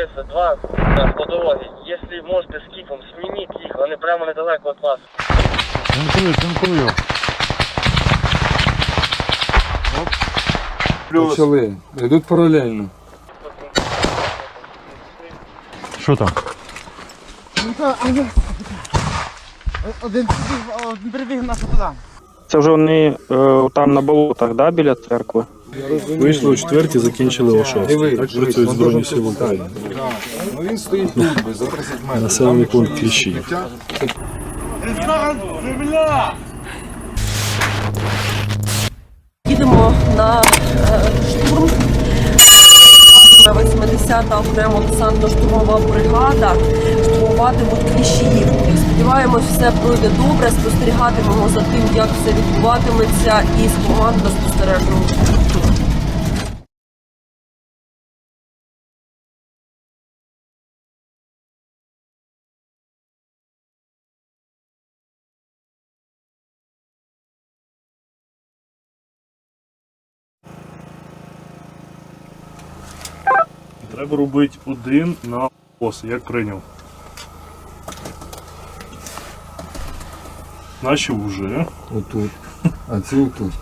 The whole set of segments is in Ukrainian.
дивися, два на по дорозі. Якщо можете з кіпом, смініть їх, вони прямо недалеко від вас. Танкую, танкую. Почали. Йдуть паралельно. Що там? Один прибіг, один прибіг на туди. Це вже вони е, там на болотах, да, біля церкви? Вийшли о четвертій, закінчили о шостій. Так працюють Збройні Сили України. Ну він стоїть тут, би, за 30 метрів. Населений пункт Кліщів. Їдемо на е, штурм. На 80-та окремо десантно-штурмова бригада штурмуватимуть кліщіїв. Сподіваємось, все пройде добре. Спостерігатимемо за тим, як все відбуватиметься, і з командою пункту. Треба робити один на ос, як прийняв. Наші вже. Отут. А це отут.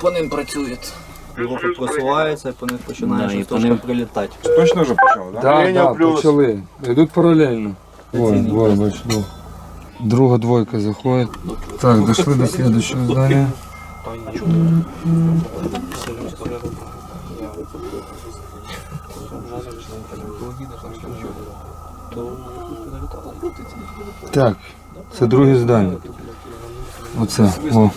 По ним працюють. Пілоти просуваються, по них починає Да, і по трошки ним- прилітати. Точно вже почав, так? Так, да, почали. Йдуть паралельно. Двоє, двоє, бач, ну. Друга двойка заходить. Так, дошли до следующего здания. Так, це друге здання. Оце. О.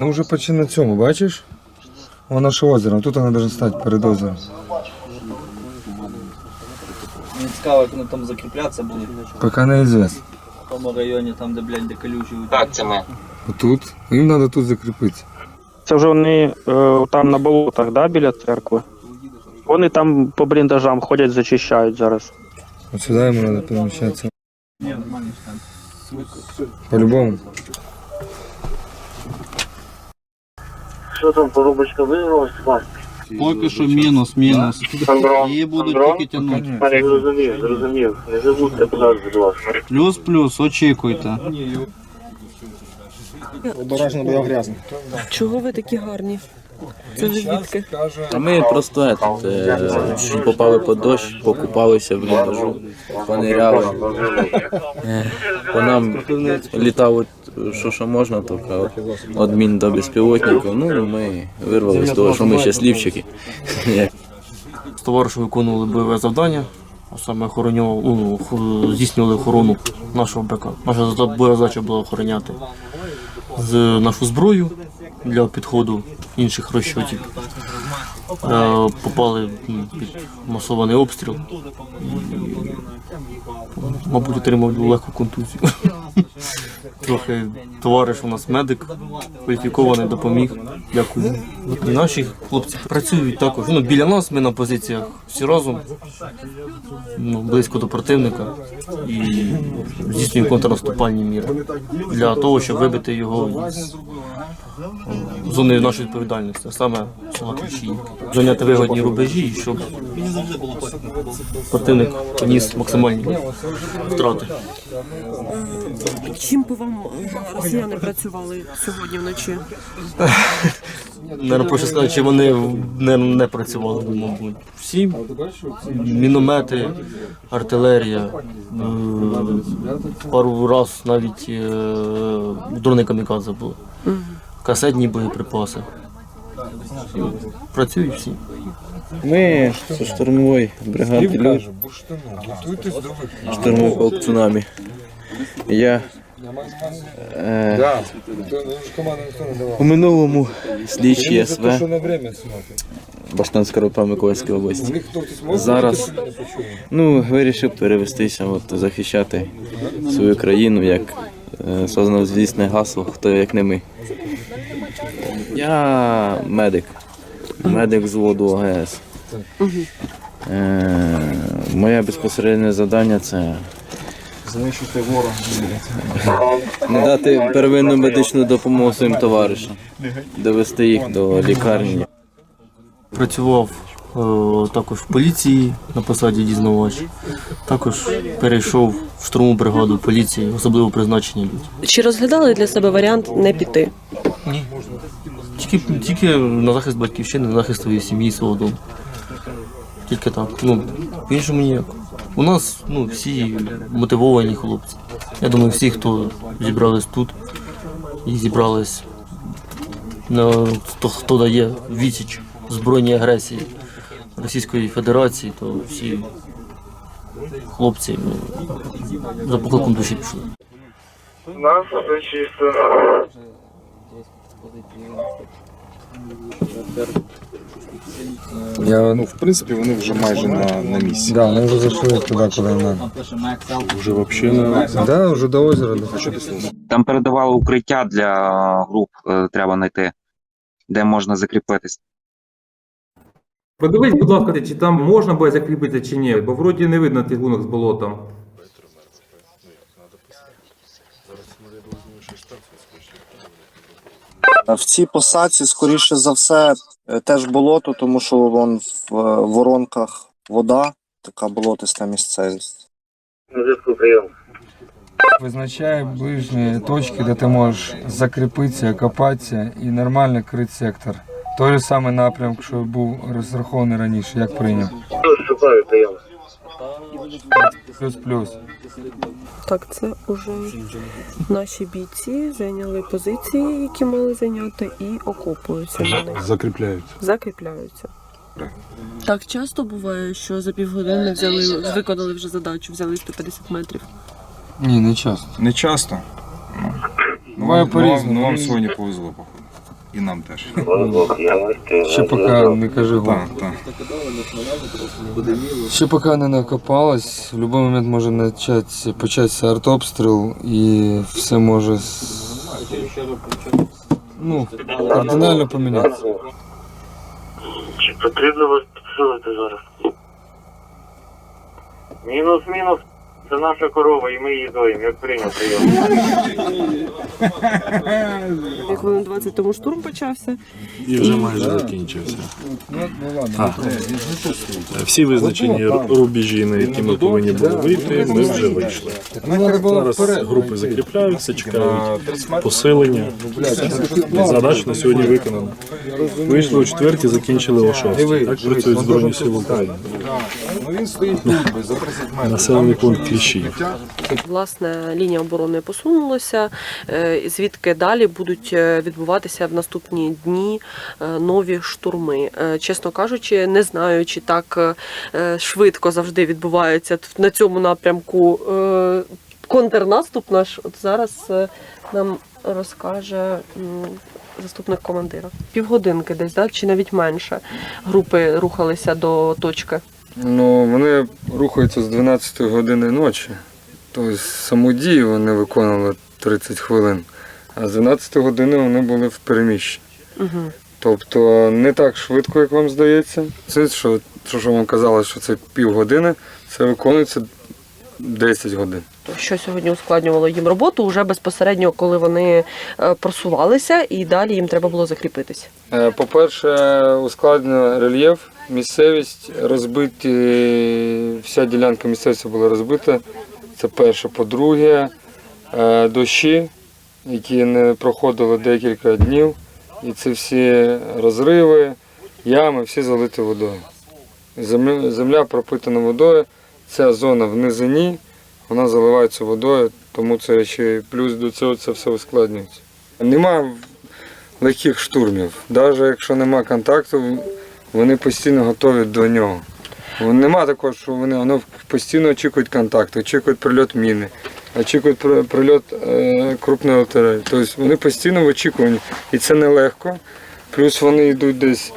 Ну вже почти на цьому, бачиш? Воно ж озеро, тут вона може стати перед озером. Мені цікаво, як вони там закріплятися будуть. Поки не известно. В тому районі, там, де, блядь, де колючі. Так, це ми. Отут. Їм треба тут закріпитися. Це вже вони е, там на болотах, да, біля церкви. Вони там по бліндажам ходять, зачищають зараз. От сюди йому треба переміщатися. По-любому. Що там, коробочка вирвалась з вас? Поки що мінус, мінус. Її будуть тільки тягнути. Зрозумів, зрозумів. Не забудьте подати, будь ласка. Плюс-плюс, очікуйте. Обережно, бо я грязний. Чого ви такі гарні? Це ви звідки? А ми просто этот, е, чуть попали під дощ, покупалися в бліндажу, пониряли. Е, По нам літало що, що можна, тільки від мін до безпілотників. Ну, ми вирвалися з того, що ми щасливчики. З товаришем виконували бойове завдання, а саме охоронював, ну, здійснювали охорону нашого БК. Наша зада- бойова задача була охороняти з нашу зброю для підходу інших розчотів. Е, Попали під масований обстріл. Мабуть, отримав легку контузію. Трохи товариш у нас медик, кваліфікований, допоміг. Дякую. І наші хлопці працюють також. Ну, біля нас ми на позиціях всі разом, ну, близько до противника і здійснюємо контрнаступальні міри для того, щоб вибити його з зони нашої відповідальності, а саме села. Зайняти вигодні рубежі, щоб противник поніс максимальні втрати. Чим по вам росіяни працювали сьогодні вночі? Наверно, проще сказати, чи вони не, не працювали, мабуть. Всі міномети, артилерія, е, пару раз навіть е, дрони камікадзе були. Касетні боєприпаси. Працюють всі. Ми зі штурмової бригади «Люд», штурмовий полк цунамі. Я е, у минулому слідчий СВ. Баштанська ропа Миколаївської області. Зараз ну, вирішив перевестися, от, захищати свою країну, як е, сознав звісне гасло, хто як не ми. Я медик. Медик з воду ОГС. Е, моє безпосереднє завдання це Знищити ворога. Надати первинну медичну допомогу своїм товаришам, довести їх до лікарні. Працював е, також в поліції на посаді дізнавач. Також перейшов в штурмову бригаду поліції, особливо призначені люди. Чи розглядали для себе варіант не піти? Тільки, тільки на захист батьківщини, на захист своєї сім'ї, свого дому. Тільки так. Ну, по-іншому ніяк. У нас ну, всі мотивовані хлопці. Я думаю, всі, хто зібрались тут і зібрались, на, хто, хто дає відсіч збройній агресії Російської Федерації, то всі хлопці ну, за покликом душі пішли. Нас. Я, Ну, в принципі, вони вже майже на, на місці. да, ми вже зайшли туди, куди нам. Вже вообще не Да, вже до озера доходимо. Там передавали укриття для груп, е, треба знайти, де можна закріпитись. Подивись, будь ласка, чи там можна буде закріпитися чи ні, бо вроді не видно тих лунок з болотом. В цій посадці, скоріше за все, е, теж болото, тому що вон в е, воронках вода, така болотиста місцевість. На зв'язку прийом. Визначає ближні точки, де ти можеш закріпитися, копатися і нормально крити сектор. Той же самий напрямок, що був розрахований раніше, як прийняв. Плюс-плюс. Так, це вже наші бійці зайняли позиції, які мали зайняти, і окопуються на них. закріпляються. Закріпляються. Так часто буває, що за півгодини взяли, виконали вже задачу, взяли 150 метрів. Ні, не часто. Не часто. Буває Ну, по-різному. Ну, вам сьогодні повезло, походу. І нам теж. Ще поки не кажи гол. Так, так. Ще поки не накопалось, в будь-який момент може початися, початися артобстріл і все може с- ну, кардинально помінятися. Чи потрібно вас підсилити зараз? Мінус, мінус. Це наша корова, і ми її доїмо, як прийняв прийом. Як хвилин 20 тому штурм почався. І вже майже закінчився. Ну, ну ладно, А. Всі визначені рубежі, на які ми повинні були вийти, ми вже вийшли. ну, Зараз групи закріпляються, чекають посилення. Задач на сьогодні виконано. Вийшли о четвертій, закінчили о шостій. Так працюють Збройні Сили України. Ну він стоїть тут, би, за 30 метрів. Населений пункт Кліщів. Власне, лінія оборони посунулася, е, звідки далі будуть е, відбуватися в наступні дні е, нові штурми. Е, Чесно кажучи, не знаю, чи так е, швидко завжди відбувається на цьому напрямку е, контрнаступ наш. От зараз е, нам розкаже заступник командира. Півгодинки десь, да? чи навіть менше групи рухалися до точки. Ну, вони рухаються з 12 години ночі. Тобто саму дію вони виконували 30 хвилин, а з 12 години вони були в переміщенні. Угу. Тобто не так швидко, як вам здається. Це що, що що вам казали, що це півгодини, це виконується 10 годин. що сьогодні ускладнювало їм роботу вже безпосередньо, коли вони е, просувалися, і далі їм треба було закріпитися. Е, По-перше, ускладнено рельєф, місцевість, розбиті, вся ділянка місцевості була розбита. Це перше. По-друге, дощі, які не проходили декілька днів, і це всі розриви, ями, всі залиті водою. Земля, земля пропитана водою, ця зона в низині, вона заливається водою, тому це ще плюс до цього це все ускладнюється. Нема легких штурмів. Навіть якщо нема контакту, вони постійно готові до нього. Нема такого, що вони воно постійно очікують контакту, очікують прильот міни, очікують прильот е, крупної артилерії. Тобто вони постійно в очікуванні. І це нелегко. Плюс вони йдуть десь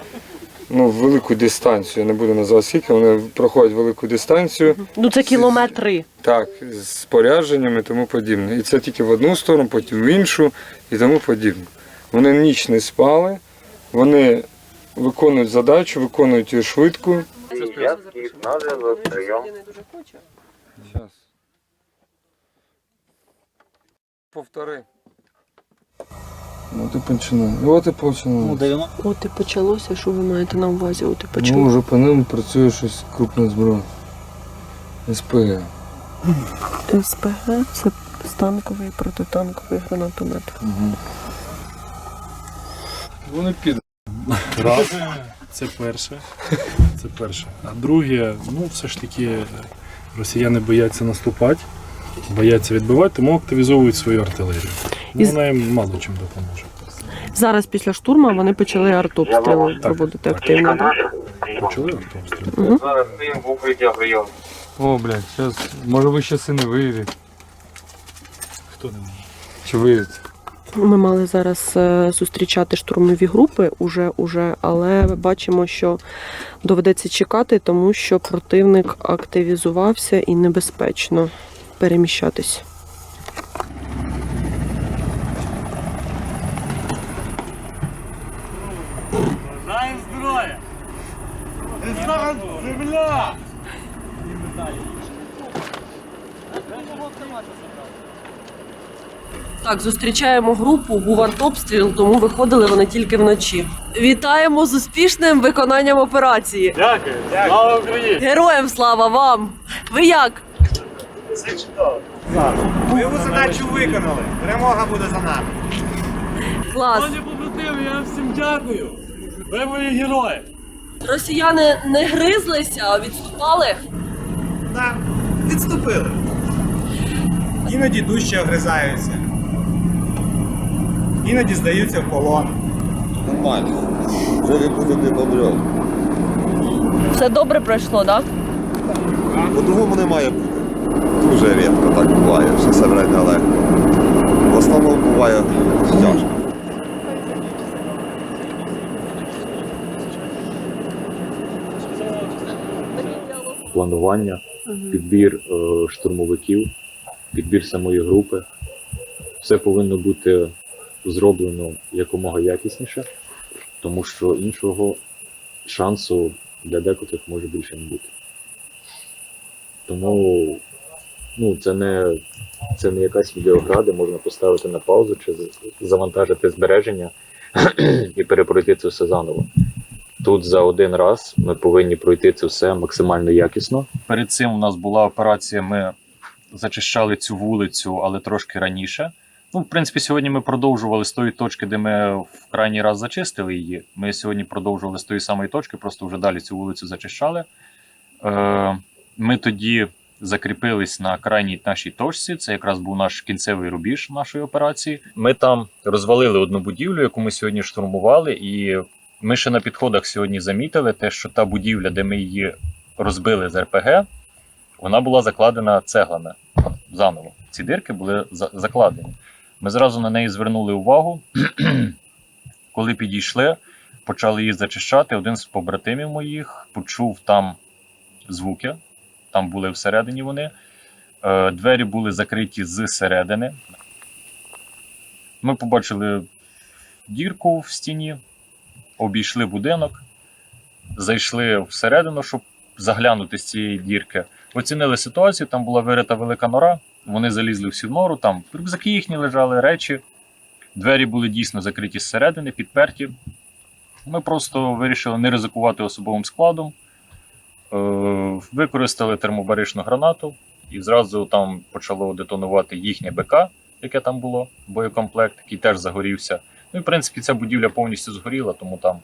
ну, в велику дистанцію. Я не буду називати скільки, вони проходять велику дистанцію. Ну це кілометри. Так, з спорядженням і тому подібне. І це тільки в одну сторону, потім в іншу і тому подібне. Вони ніч не спали, вони виконують задачу, виконують її швидко. Я на зв'язок, прийом. Повтори. От і починає. От і починає. От і почалося, що ви маєте на увазі? От і Ну, почалося. вже по ним працює щось крупне зброя. СПГ. СПГ це станковий протитанковий гранатомет. Угу. Вони підуть. Раз. Це перше. Це перше. А друге, ну все ж таки росіяни бояться наступати, бояться відбивати, тому активізовують свою артилерію. Ну, І Вона їм мало чим допоможе. Зараз після штурму вони почали артобстріли проводити активно. Да? Почали артобстріл. Угу. Зараз стоїмо в укриття прийом. О, блядь, зараз. Може ви щас і не виїдете. Хто не може? Чи виїдете? Ми мали зараз е, зустрічати штурмові групи уже, уже, але бачимо, що доведеться чекати, тому що противник активізувався і небезпечно переміщатись. Так, зустрічаємо групу, був артобстріл, тому виходили вони тільки вночі. Вітаємо з успішним виконанням операції. Дякую, слава Україні! Героям слава вам! Ви як? Бойову задачу виконали. Перемога буде за нами. Клас. побратими, я всім дякую! Ви мої герої! Росіяни не гризлися, а відступали. Так, відступили. Іноді дужче огризаються. Іноді здаються в полон. Нормально. Вже не буде не помрет. Все добре пройшло, так? По-другому не має бути. Дуже рідко так буває, що все время. В основному буває тяжко. планування, підбір е, штурмовиків, підбір самої групи. Все повинно бути зроблено якомога якісніше, тому що іншого шансу для декотрих може більше не бути. Тому ну, це не, це не якась відеогра, де можна поставити на паузу чи завантажити збереження і перепройти це все заново. Тут за один раз ми повинні пройти це все максимально якісно. Перед цим у нас була операція. Ми зачищали цю вулицю, але трошки раніше. Ну, в принципі, сьогодні ми продовжували з тої точки, де ми в крайній раз зачистили її. Ми сьогодні продовжували з тої самої точки, просто вже далі цю вулицю зачищали. Е, ми тоді закріпились на крайній нашій точці. Це якраз був наш кінцевий рубіж нашої операції. Ми там розвалили одну будівлю, яку ми сьогодні штурмували, і ми ще на підходах сьогодні замітили те, що та будівля, де ми її розбили з РПГ, вона була закладена цеглами заново. Ці дирки були закладені. Ми зразу на неї звернули увагу. Коли підійшли, почали її зачищати. Один з побратимів моїх почув там звуки, там були всередині вони. Е, Двері були закриті зсередини. Ми побачили дірку в стіні, обійшли будинок, зайшли всередину, щоб заглянути з цієї дірки. Оцінили ситуацію, там була вирита велика нора. Вони залізли всі в нору, там рюкзаки їхні лежали, речі. Двері були дійсно закриті зсередини, підперті. Ми просто вирішили не ризикувати особовим складом. Е, використали термобаричну гранату і зразу там почало детонувати їхнє БК, яке там було, боєкомплект, який теж загорівся. Ну і в принципі ця будівля повністю згоріла, тому там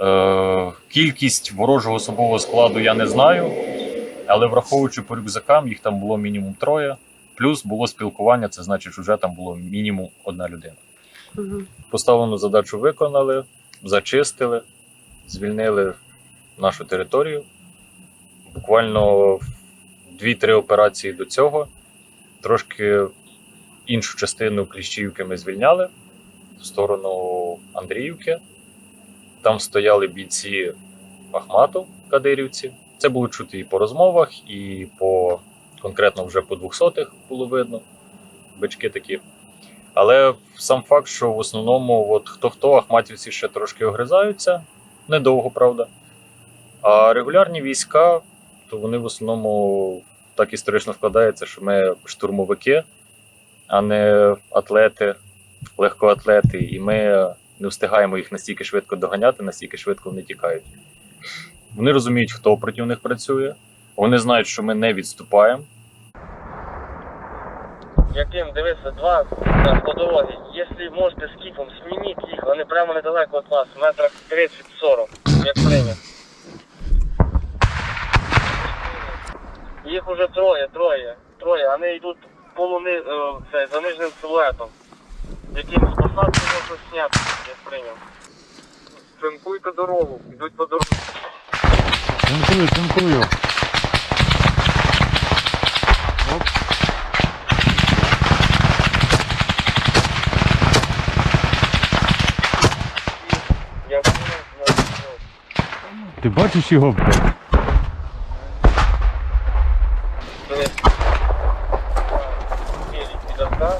е, кількість ворожого особового складу я не знаю. Але враховуючи по рюкзакам, їх там було мінімум троє. Плюс було спілкування, це значить, вже там було мінімум одна людина. Поставлену задачу виконали, зачистили, звільнили нашу територію. Буквально 2-3 операції до цього. Трошки іншу частину Кліщівки ми звільняли в сторону Андріївки. Там стояли бійці Ахмату, кадирівці. Це було чути і по розмовах, і по конкретно вже по 200-х було видно. Бички такі. Але сам факт, що в основному от хто-хто, ахматівці ще трошки огризаються, недовго, правда. А регулярні війська, то вони в основному так історично складається, що ми штурмовики, а не атлети, легкоатлети, і ми не встигаємо їх настільки швидко доганяти, настільки швидко вони тікають. Вони розуміють, хто проти них працює, вони знають, що ми не відступаємо. Яким, дивися, два по дорозі. Якщо можете скіфом, змініть їх, вони прямо недалеко від вас, метрах 30-40, як прийняв. Їх уже троє, троє, троє, вони йдуть полуни, е, це, за нижнім силуетом. Яким з посадки можна зняти, як прийняв. Цинкуйте дорогу, йдуть по дорозі. Цинкую, цинкую. Я прийняв, Ти бачиш його, блядь? Дивись. Білі підарка.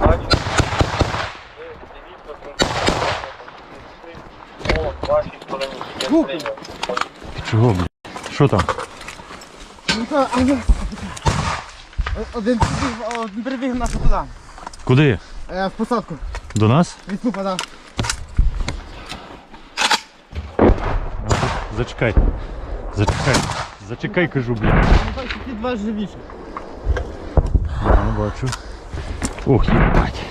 Бачиш? Ви дивіться, цим- О, в вашій стороні. Я прийняв. Чого, блядь? Що там? Один один прибіг нас туди. Куди? Е, в посадку. До нас? Відступа, так. Зачекай. Зачекай. Зачекай, кажу, блядь. Ті два живіше. Я не бачу. Ох, їбать.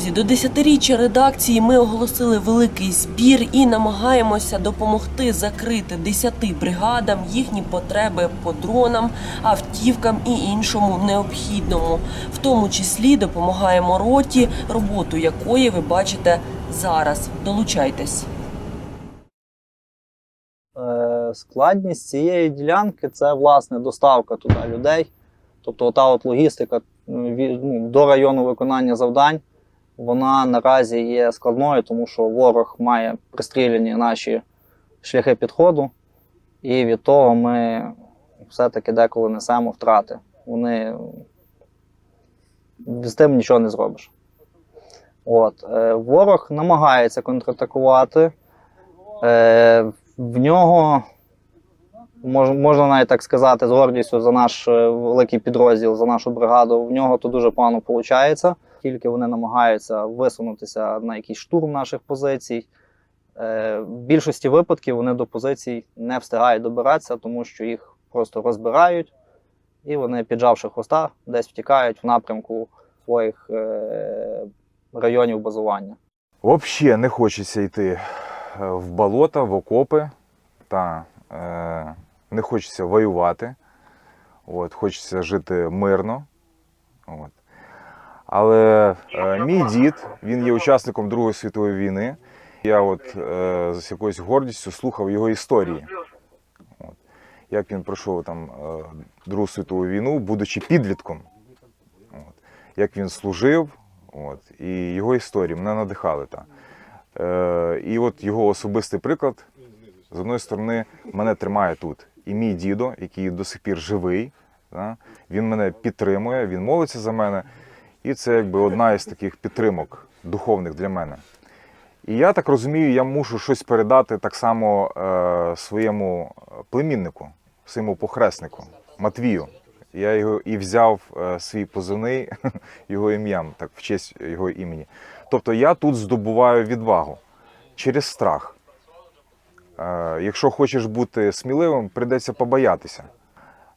Друзі, до 10-річчя редакції ми оголосили великий збір і намагаємося допомогти закрити 10 бригадам їхні потреби по дронам, автівкам і іншому необхідному. В тому числі допомагаємо роті, роботу якої ви бачите зараз. Долучайтесь. Е, Складність цієї ділянки це власне доставка туди людей. Тобто ота от логістика ну, до району виконання завдань, вона наразі є складною, тому що ворог має пристріляні наші шляхи підходу, і від того ми все-таки деколи несемо втрати. Вони з тим нічого не зробиш. От, е, ворог намагається контратакувати. Е, в нього, мож, можна навіть так сказати, з гордістю за наш е, великий підрозділ, за нашу бригаду, в нього то дуже погано виходить. Тільки вони намагаються висунутися на якийсь штурм наших позицій. Е, в більшості випадків вони до позицій не встигають добиратися, тому що їх просто розбирають, і вони, піджавши хвоста, десь втікають в напрямку своїх е, районів базування. Взагалі не хочеться йти е, в болота, в окопи, та е, не хочеться воювати. От, хочеться жити мирно. От. Але е, мій дід, він є учасником Другої світової війни. Я от е, з якоюсь гордістю слухав його історії. От. Як він пройшов там е, Другу світову війну, будучи підлітком. От. Як він служив, От. І його історії мене надихали. Та. Е, і от його особистий приклад, з одної сторони, мене тримає тут. І мій дідо, який до сих пір живий, та, він мене підтримує, він молиться за мене. І це якби одна із таких підтримок духовних для мене. І я так розумію, я мушу щось передати так само е, своєму племіннику, своєму похреснику Матвію. Я його і взяв е, свій позивний його ім'ям, так в честь його імені. Тобто я тут здобуваю відвагу через страх. Е, якщо хочеш бути сміливим, прийдеться побоятися.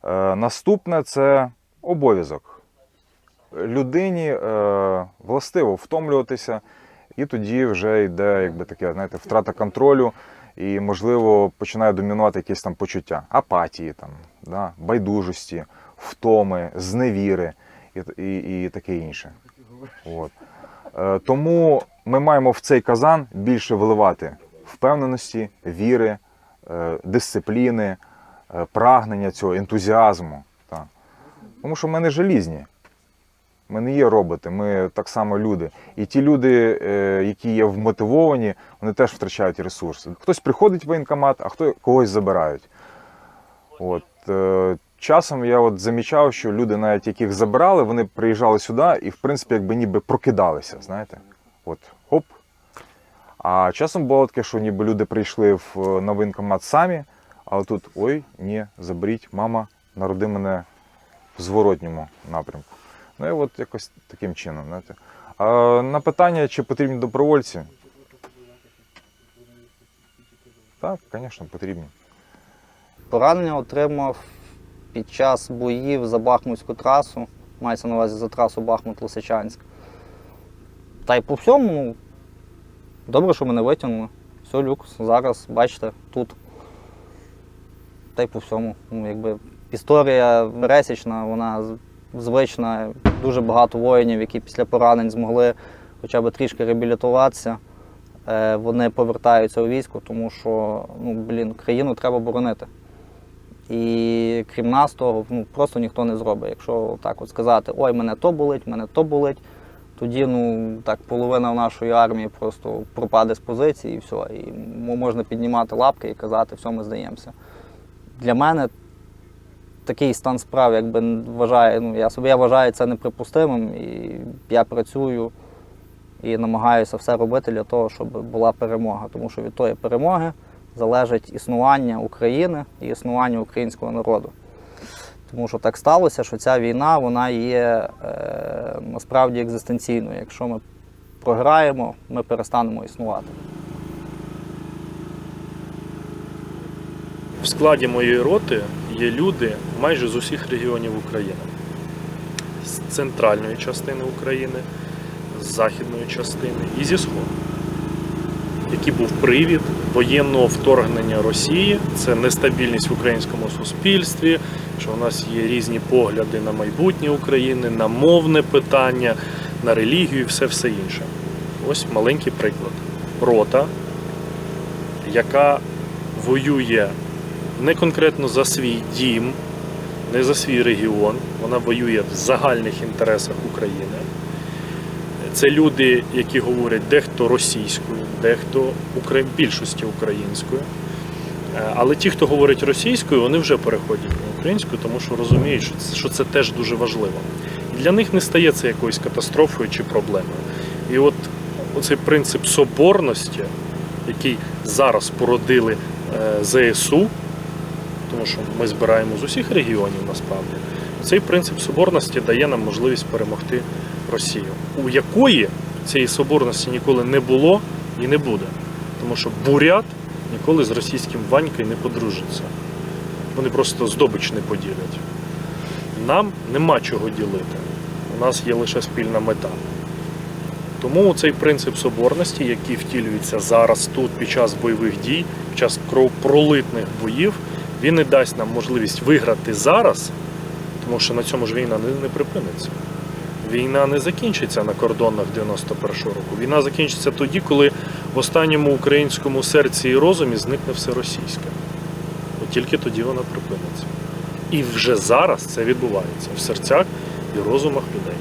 Е, наступне це обов'язок. Людині е, властиво втомлюватися, і тоді вже йде якби таке, знаєте, втрата контролю, і, можливо, починає домінувати якісь там почуття апатії, там, да, байдужості, втоми, зневіри і, і, і таке інше. От. Е, тому ми маємо в цей казан більше вливати впевненості, віри, е, дисципліни, е, прагнення цього, ентузіазму. Та. Тому що ми не желізні. Ми не є роботи, ми так само люди. І ті люди, е, які є вмотивовані, вони теж втрачають ресурси. Хтось приходить в воєнкомат, а хто когось забирають. От, е, часом я от замічав, що люди, навіть яких забирали, вони приїжджали сюди і, в принципі, якби ніби прокидалися, знаєте. От, хоп. А часом було таке, що ніби люди прийшли в, на воєнкомат самі, Але тут ой, ні, заберіть, мама, народи мене в зворотньому напрямку. Ну і от якось таким чином. Знаєте. А на питання, чи потрібні добровольці? Так, звісно, потрібні. Поранення отримав під час боїв за Бахмутську трасу, мається на увазі за трасу Бахмут-Лисичанськ. Та й по всьому, добре, що мене витягнули. Все, люкс, зараз, бачите, тут. Та й по всьому. Ну, якби, історія пересічна, вона звична. Дуже багато воїнів, які після поранень змогли хоча б трішки реабілітуватися. Е, Вони повертаються у військо, тому що ну, блін, країну треба боронити. І крім нас того, ну, просто ніхто не зробить. Якщо так от сказати, ой, мене то болить, мене то болить, тоді ну, так, половина нашої армії просто пропаде з позиції і все. І можна піднімати лапки і казати, все, ми здаємося. Для мене такий стан справ, якби вважаю, ну, я собі я вважаю це неприпустимим. І я працюю і намагаюся все робити для того, щоб була перемога. Тому що від тої перемоги залежить існування України і існування українського народу. Тому що так сталося, що ця війна вона є е, насправді екзистенційною. Якщо ми програємо, ми перестанемо існувати. В складі моєї роти є люди майже з усіх регіонів України. З центральної частини України, з західної частини і зі сходу. Який був привід воєнного вторгнення Росії, це нестабільність в українському суспільстві, що у нас є різні погляди на майбутнє України, на мовне питання, на релігію і все все інше. Ось маленький приклад. Рота, яка воює не конкретно за свій дім, не за свій регіон, вона воює в загальних інтересах України. Це люди, які говорять дехто російською, дехто укра- більшості українською. Е, Але ті, хто говорить російською, вони вже переходять на українську, тому що розуміють, що це, що це теж дуже важливо. І для них не стає це якоюсь катастрофою чи проблемою. І от оцей принцип соборності, який зараз породили е, ЗСУ, тому що ми збираємо з усіх регіонів насправді. Цей принцип соборності дає нам можливість перемогти Росію, у якої цієї соборності ніколи не було і не буде. Тому що бурят ніколи з російським Ванькою не подружиться. Вони просто здобич не поділять. Нам нема чого ділити. У нас є лише спільна мета. Тому цей принцип соборності, який втілюється зараз тут під час бойових дій, під час кровопролитних боїв, він і дасть нам можливість виграти зараз, тому що на цьому ж війна не, не припиниться. Війна не закінчиться на кордонах 91-го року. Війна закінчиться тоді, коли в останньому українському серці і розумі зникне все російське. От тільки тоді вона припиниться. І вже зараз це відбувається в серцях і розумах людей.